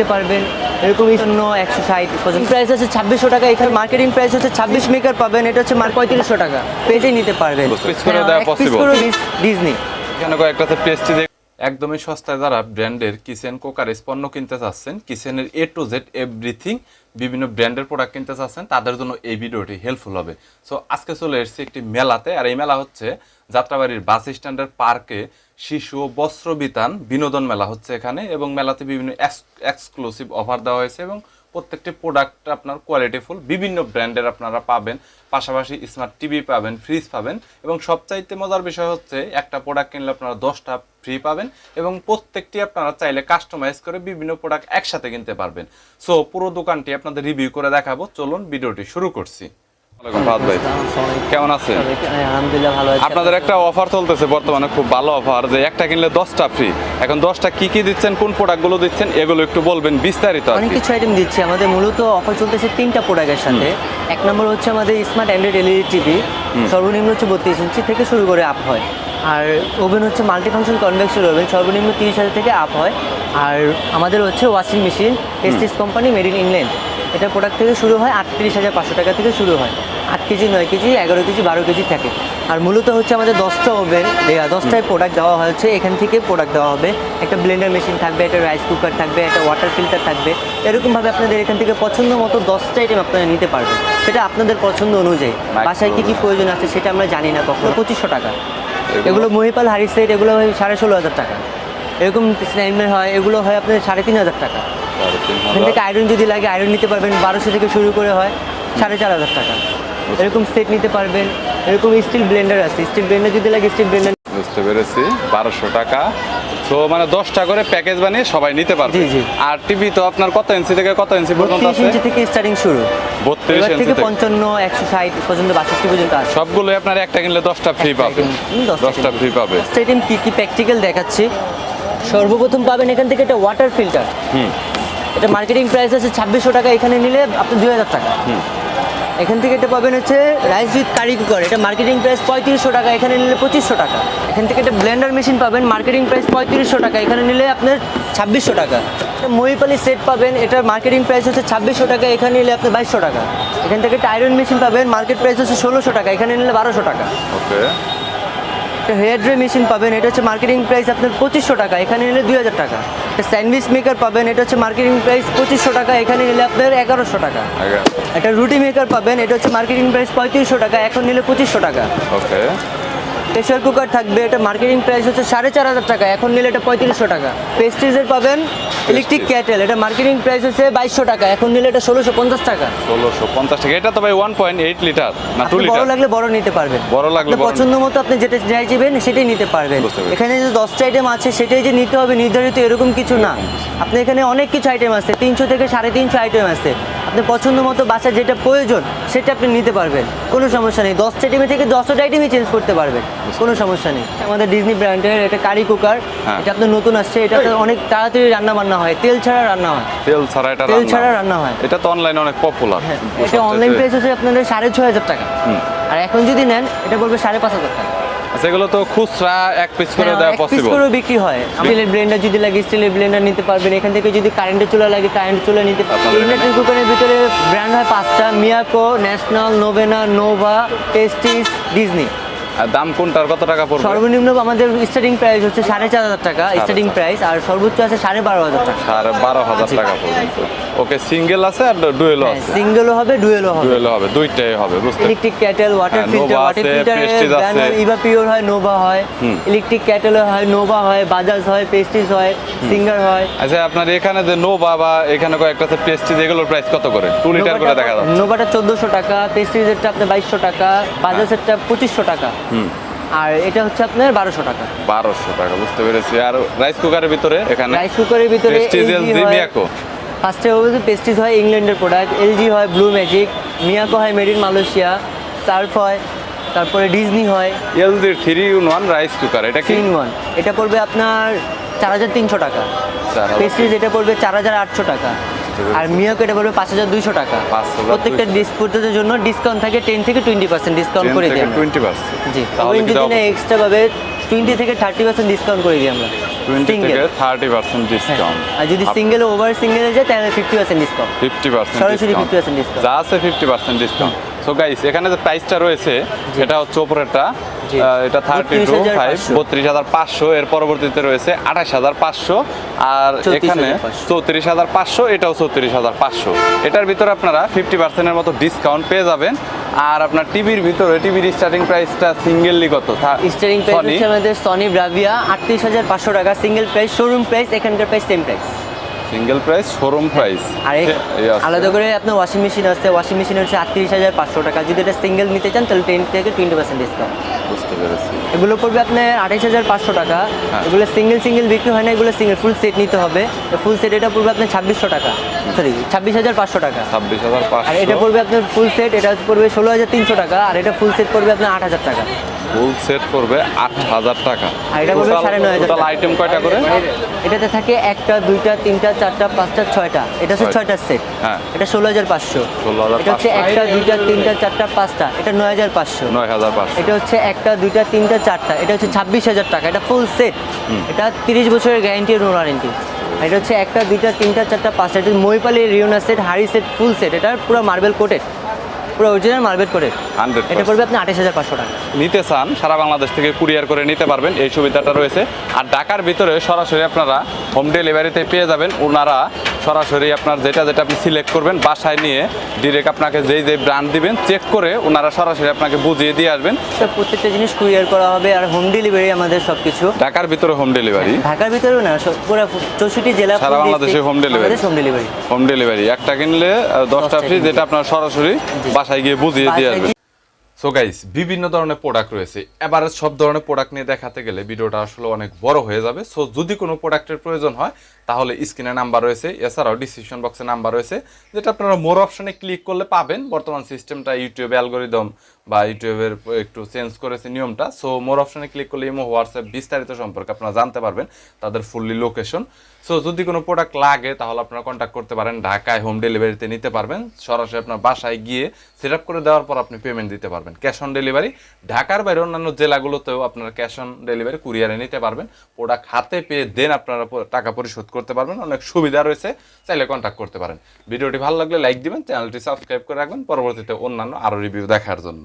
নিতে পারবেন এরকম শূন্য একশো ষাট প্রাইস আছে ছাব্বিশশো টাকা এখানে মার্কেটিং প্রাইস হচ্ছে ছাব্বিশ মেকার পাবেন এটা হচ্ছে মার্ক পঁয়ত্রিশশো টাকা। পেটে নিতে পারবেন। ডিজনি এখানে কয়েকটাতে পেস্টি একদমই সস্তায় যারা ব্র্যান্ডের কিচেন কোকারেজ পণ্য কিনতে চাচ্ছেন, কিচেনের এ টু জেড এভরিথিং বিভিন্ন ব্র্যান্ডের প্রোডাক্ট কিনতে চাচ্ছেন, তাদের জন্য এই ভিডিওটি হেল্পফুল হবে। সো আজকে চলে এসেছি একটি মেলাতে, আর এই মেলা হচ্ছে যাত্রাবাড়ির বাস স্ট্যান্ডের পার্কে শিশু ও বস্ত্র বিতান বিনোদন মেলা হচ্ছে এখানে এবং মেলাতে বিভিন্ন এক্সক্লুসিভ অফার দেওয়া হয়েছে এবং প্রত্যেকটি প্রোডাক্ট আপনার কোয়ালিটিফুল বিভিন্ন ব্র্যান্ডের আপনারা পাবেন, পাশাপাশি স্মার্ট টিভি পাবেন ফ্রিজ পাবেন এবং সবচাইতে মজার বিষয় হচ্ছে একটা প্রোডাক্ট কিনলে আপনারা দশটা ফ্রি পাবেন এবং প্রত্যেকটি আপনারা চাইলে কাস্টমাইজ করে বিভিন্ন প্রোডাক্ট একসাথে কিনতে পারবেন। সো পুরো দোকানটি আপনাদের রিভিউ করে দেখাবো। চলুন, ভিডিওটি শুরু করছি। কেমন আছেন? আপনাদের একটা অফার চলতেছে বর্তমানে খুব ভালো অফার যে একটা কিনলে দশটা ফ্রি এখন দশটা কি কি দিচ্ছেন কোন প্রোডাক্টগুলো দিচ্ছেন এগুলো একটু বলবেন বিস্তারিত অনেক কিছু আইটেম দিচ্ছি। আমাদের মূলত অফার চলতেছে তিনটা প্রোডাক্টের সাথে। এক নম্বর হচ্ছে আমাদের স্মার্ট অ্যান্ড্রয়েড এলইডি টিভি সর্বনিম্ন হচ্ছে বত্রিশ ইঞ্চি থেকে শুরু করে আপ হয়। আর ওভেন হচ্ছে মাল্টি ফাংশন কনভেকশন ওভেন সর্বনিম্ন তিরিশ হাজার থেকে আপ হয়। আর আমাদের হচ্ছে ওয়াশিং মেশিন এসটিস কোম্পানি মেড ইন ইংল্যান্ড এটা প্রোডাক্ট থেকে শুরু হয় আটত্রিশ হাজার পাঁচশো টাকা থেকে শুরু হয়। আট কেজি নয় কেজি এগারো কেজি বারো কেজি থাকে। আর মূলত হচ্ছে আমাদের দশটা ওভেন দশটায় প্রোডাক্ট দেওয়া হয়েছে। এখান থেকে প্রোডাক্ট দেওয়া হবে। একটা ব্লেন্ডার মেশিন থাকবে একটা রাইস কুকার থাকবে একটা ওয়াটার ফিল্টার থাকবে। এরকমভাবে আপনাদের এখান থেকে পছন্দ মতো দশটা আইটেম আপনারা নিতে পারবেন। সেটা আপনাদের পছন্দ অনুযায়ী। বাসায় কী কী প্রয়োজন আছে সেটা আমরা জানি না কখনো। পঁচিশশো টাকা। এগুলো মহিপাল হারি সেট এগুলো হয় সাড়ে ষোলো হাজার টাকা। এরকম স্নাইমের হয় এগুলো হয় আপনাদের সাড়ে তিন হাজার টাকা। এখান থেকে আয়রন যদি লাগে আয়রন নিতে পারবেন। বারোশো থেকে শুরু করে হয় সাড়ে চার হাজার টাকা। এরকম সেট নিতে পারবেন। এরকম স্টিল ব্লেন্ডার আছে। স্টিল ব্লেন্ডার যদি লাগে স্টিল ব্লেন্ডার বুঝতে পেরেছি। বারোশো টাকা। তো মানে দশটা করে প্যাকেজ বানিয়ে সবাই নিতে পারবে। আর টিভি তো আপনার কত ইঞ্চি থেকে কত ইঞ্চি পর্যন্ত আছে? ইঞ্চি থেকে স্টার্টিং শুরু। বত্রিশ থেকে পঞ্চান্ন একশো ষাট পর্যন্ত বাষট্টি পর্যন্ত আছে। সবগুলোই আপনার একটা কিনলে দশটা ফ্রি পাবে। দশটা ফ্রি পাবে। কী কী প্র্যাকটিক্যাল দেখাচ্ছি? সর্বপ্রথম পাবেন এখান থেকে একটা ওয়াটার ফিল্টার হুম। এটা মার্কেটিং প্রাইস আছে ছাব্বিশশো টাকা এখানে নিলে আপনি দুই হাজার টাকা। এখান থেকে এটা পাবেন হচ্ছে রাইস উইথ কারি কুকার এটা মার্কেটিং প্রাইস পঁয়ত্রিশশো টাকা এখানে নিলে পঁচিশশো টাকা। এখান থেকে একটা ব্লেন্ডার মেশিন পাবেন মার্কেটিং প্রাইস পঁয়ত্রিশশো টাকা এখানে নিলে আপনার ছাব্বিশশো টাকা। মহিপালি সেট পাবেন এটার মার্কেটিং প্রাইস হচ্ছে ছাব্বিশশো টাকা এখানে নিলে আপনার বাইশশো টাকা। এখান থেকে একটা আয়রন মেশিন পাবেন মার্কেট প্রাইস হচ্ছে ষোলোশো টাকা এখানে নিলে বারোশো টাকা। ওকে। একটা হেয়ার ড্রাই মেশিন পাবেন এটা হচ্ছে মার্কেটিং প্রাইস আপনার পঁচিশশো টাকা এখানে নিলে দুই হাজার টাকা। একটা স্যান্ডউইচ মেকার পাবেন। এটা হচ্ছে মার্কেটিং প্রাইস পঁচিশশো টাকা। এখানে নিলে আপনার এগারোশো টাকা। একটা রুটি মেকার পাবেন। এটা হচ্ছে মার্কেটিং প্রাইস পঁয়ত্রিশশো টাকা। এখন নিলে পঁচিশশো টাকা। ওকে। প্রেশার কুকার থাকবে। এটা মার্কেটিং প্রাইস হচ্ছে সাড়ে চার হাজার টাকা। এখন নিলে এটা পঁয়ত্রিশশো টাকা। পেস্ট্রিজের পাবেন। ইলেকট্রিক ক্যাটেল এটা মার্কেটিং প্রাইস হচ্ছে বাইশশো টাকা এখন নিলে এটা ষোলোশো পঞ্চাশ টাকা। ষোলোশো পঞ্চাশ টাকা এটা তো ভাই ওয়ান পয়েন্ট এইট লিটার না টু লিটার বড় লাগলে বড় নিতে পারবেন। বড় লাগলে পছন্দ মতো আপনি যেটা চাই চাইবেন সেটাই নিতে পারবেন। এখানে যে দশটা আইটেম আছে সেটাই যে নিতে হবে নির্ধারিত এরকম কিছু না। আপনি এখানে অনেক কিছু আইটেম আছে তিনশো থেকে সাড়ে তিনশো আইটেম আছে। আপনি পছন্দ মতো বাসার যেটা প্রয়োজন সেটা আপনি নিতে পারবেন। কোনো সমস্যা নেই। দশটা আইটেমে থেকে দশটা আইটেমই চেঞ্জ করতে পারবেন। কোনো সমস্যা নেই। আমাদের ডিজনি ব্র্যান্ডের এটা কারি কুকার। এটা আপনার নতুন আসছে। এটা অনেক তাড়াতাড়ি রান্না বান্না হয়। তেল ছাড়া রান্না হয়। তেল ছাড়া এটা তেল ছাড়া রান্না হয়। এটা তো অনলাইনে অনেক পপুলার হ্যাঁ এটা অনলাইন প্রাইস হচ্ছে আপনাদের সাড়ে ছয় হাজার টাকা। আর এখন যদি নেন এটা বলবে সাড়ে পাঁচ হাজার টাকা। আচ্ছা এগুলো তো খুচরা এক পিস করে হ্যাঁ, দেওয়া পসিবল করেও বিক্রি হয়। স্টিলের ব্লেন্ডার যদি লাগে স্টিলের ব্লেন্ডার নিতে পারবেন। এখান থেকে যদি কারেন্টের চুলা লাগে কারেন্টের চুলা নিতে পারবেন। ইলেকট্রিক কুকারের ভিতরে ব্র্যান্ড হয় পাঁচটা মিয়াকো ন্যাশনাল নোভেনা নোভা টেস্টিস ডিজনি আর দাম কোনটার? কত টাকা পড়বে? সর্বনিম্ন আমাদের স্টার্টিং প্রাইস হচ্ছে সাড়ে চার হাজার টাকা স্টার্টিং প্রাইস আর সর্বোচ্চ আছে সাড়ে বারো হাজার টাকা। সাড়ে বারো হাজার টাকা পর্যন্ত। ওকে সিঙ্গেল আছে আর ডুয়েলও হ্যাঁ আছে? সিঙ্গেলও হবে ডুয়েলও হবে। ডুয়েলও হবে দুইটাই হবে বুঝতে ইলেকট্রিক ক্যাটেল ওয়াটার হ্যাঁ, ফিল্টার ওয়াটার আছে, আছে। ইভা পিওর হয় নোভা হয়। ইলেকট্রিক ক্যাটেল হয় নোভা হয় বাজাজ হয় পেস্টিস হয় সিঙ্গার হয়। আচ্ছা আপনার এখানে যে নোভা বা এখানে কয়েকটা পেস্টি যেগুলোর প্রাইস কত করে? টু লিটার করে দেখা যাচ্ছে। নোভাটা চোদ্দোশো টাকা পেস্টিজেরটা আপনার বাইশশো টাকা বাজাজেরটা পঁচিশশো টাকা। হুম। আর এটা হচ্ছে আপনার বারোশো টাকা। বারোশো টাকা বুঝতে পেরেছি। আর রাইস কুকারের ভিতরে এখানে রাইস কুকারের ভিতরে ফার্স্টে বলতে পেস্টিজ হয় ইংল্যান্ডের প্রোডাক্ট এলজি হয় ব্লু ম্যাজিক মিয়াকো হয় মেড ইন মালয়েশিয়া সার্ফ হয় তারপরে ডিজনি হয়। এলজির three in one rice cooker এটা কি? তিন ওয়ান এটা পড়বে আপনার চার হাজার তিনশো টাকা। পেস্টিস এটা পড়বে চার হাজার আটশো টাকা। আর মিয়াকো এটা পড়বে পাঁচ হাজার দুইশো টাকা। প্রত্যেকটা ডিসপুটের জন্য ডিসকাউন্ট থাকে টেন থেকে টোয়েন্টি পার্সেন্ট ডিসকাউন্ট করে দিই টোয়েন্টি পার্সেন্ট জি। তাহলে ওভেন কি না এক্সট্রা পাবে টোয়েন্টি থেকে থার্টি পার্সেন্ট ডিসকাউন্ট করে দিই আমরা। টোয়েন্টি থেকে থার্টি পার্সেন্ট ডিসকাউন্ট আর যদি সিঙ্গেল ওভার সিঙ্গেলে যায় তাহলে fifty percent discount fifty percent সরাসরি 50% discount। যা আছে fifty percent discount so guys এখানে যে প্রাইসটা রয়েছে এটা হচ্ছে ওপরেরটা। এটা থার্টি টু ফাইভ 32,500 বত্রিশ হাজার পাঁচশো এর পরবর্তীতে রয়েছে আঠাশ হাজার পাঁচশো আর এখানে চৌত্রিশ হাজার পাঁচশো এটাও চৌত্রিশ হাজার পাঁচশো। এটার ভিতরে আপনারা ফিফটি পার্সেন্টের মতো ডিসকাউন্ট পেয়ে যাবেন। আর আপনার টিভির ভিতরে টিভির স্টার্টিং প্রাইসটা সিঙ্গেললি কত? স্টারিং প্রাইস হচ্ছে আমাদের সনি ব্রাভিয়া আটত্রিশ হাজার পাঁচশো টাকা সিঙ্গেল প্রাইস শোরুম প্রাইস এখানকার price same price single price showroom price আর আলাদা করে আপনার ওয়াশিং মেশিন আছে ওয়াশিং মেশিন হচ্ছে আটত্রিশ হাজার পাঁচশো টাকা। যদি এটা সিঙ্গেল নিতে চান তাহলে টেন থেকে টোয়েন্টি পার্সেন্ট ডিসকাউন্ট বুঝতে পেরেছি। এগুলো পড়বে আপনার আঠাইশ হাজার পাঁচশো টাকা। হ্যাঁ। এগুলো সিঙ্গেল সিঙ্গেল বিক্রি হয় না এগুলো সিঙ্গেল ফুল সেট নিতে হবে। ফুল সেট এটা পড়বে আপনার ছাব্বিশশো টাকা। সরি ছাব্বিশ হাজার পাঁচশো টাকা। ছাব্বিশ হাজার আর এটা পড়বে আপনার ফুল সেট এটা পড়বে ষোলো হাজার তিনশো টাকা। আর এটা ফুল সেট পড়বে আপনার আট হাজার টাকা। ফুল সেট করবে আট হাজার টাকা। টোটাল আইটেম কয়টা করে? এটাতে থাকে একটা দুইটা তিনটা চারটা পাঁচটা ছয়টা। এটা হচ্ছে ছয়টা। সেট। হ্যাঁ। এটা ষোলো হাজার পাঁচশো। 16,500 এটা হচ্ছে একটা দুইটা তিনটা চারটা পাঁচটা। এটা নয় হাজার পাঁচশো। নয় হাজার পাঁচশো। এটা হচ্ছে একটা দুইটা তিনটা চারটা। এটা হচ্ছে ছাব্বিশ হাজার টাকা। এটা ফুল সেট। এটা তিরিশ বছরের গ্যারেন্টি নো ওয়ারেন্টি এটা হচ্ছে একটা দুইটা তিনটা চারটা পাঁচটা। এটা মহিপালি রিওনা সেট হাড়ি সেট ফুল সেট। এটা পুরো মার্বেল কোটেড পুরো অরিজিনাল মার্বেল কোটেড হান্ড্রেড এটা পড়বে আপনি আঠাশ হাজার পাঁচশো টাকা। নিতে চান সারা বাংলাদেশ থেকে কুরিয়ার করে নিতে পারবেন এই সুবিধাটা রয়েছে। আর ঢাকার ভিতরে সরাসরি আপনারা হোম ডেলিভারিতে পেয়ে যাবেন। ওনারা সরাসরি আপনার যেটা যেটা আপনি সিলেক্ট করবেন বাসায় নিয়ে ডিরেক্ট আপনাকে যেই যেই ব্র্যান্ড দিবেন চেক করে ওনারা সরাসরি আপনাকে বুঝিয়ে দিয়ে আসবেন। প্রত্যেকটা জিনিস কুরিয়ার করা হবে আর হোম ডেলিভারি আমাদের সব কিছু ঢাকার ভিতরে হোম ডেলিভারি ঢাকার ভিতরেও না পুরো চৌষট্টি জেলা সারা বাংলাদেশে home delivery। Home delivery home delivery একটা কিনলে দশটা ফ্রি যেটা আপনার সরাসরি বাসায় গিয়ে বুঝিয়ে দিয়ে আসবে। আসবেন সো গাইস বিভিন্ন ধরনের প্রোডাক্ট রয়েছে। এবারে সব ধরনের প্রোডাক্ট নিয়ে দেখাতে গেলে ভিডিওটা আসলে অনেক বড় হয়ে যাবে। সো যদি কোনো প্রোডাক্টের প্রয়োজন হয় তাহলে স্ক্রিনে নাম্বার রয়েছে। এছাড়াও ডিসক্রিপশন বক্সে নাম্বার রয়েছে যেটা আপনারা মোর অপশনে ক্লিক করলে পাবেন। বর্তমান সিস্টেমটা ইউটিউবে অ্যালগোরিদম বা ইউটিউবের একটু চেঞ্জ করেছে নিয়মটা সো মোর অপশনে ক্লিক করলে ইমো হোয়াটসঅ্যাপ বিস্তারিত সম্পর্কে আপনারা জানতে পারবেন তাদের ফুললি লোকেশন সো যদি কোনো প্রোডাক্ট লাগে, তাহলে আপনারা কন্ট্যাক্ট করতে পারেন, ঢাকায় হোম ডেলিভারিতে নিতে পারবেন। সরাসরি আপনার বাসায় গিয়ে সেট আপ করে দেওয়ার পর আপনি পেমেন্ট দিতে পারবেন। ক্যাশ অন ডেলিভারি ঢাকার বাইরে অন্যান্য জেলাগুলোতেও আপনারা ক্যাশ অন ডেলিভারি কুরিয়ারে নিতে পারবেন। প্রোডাক্ট হাতে পেয়ে দেন আপনারা টাকা পরিশোধ করতে পারবেন। অনেক সুবিধা রয়েছে, চাইলে কন্ট্যাক্ট করতে পারেন। ভিডিওটি ভালো লাগলে লাইক দিবেন চ্যানেলটি সাবস্ক্রাইব করে রাখবেন। পরবর্তীতে অন্যান্য আরও রিভিউ দেখার জন্য।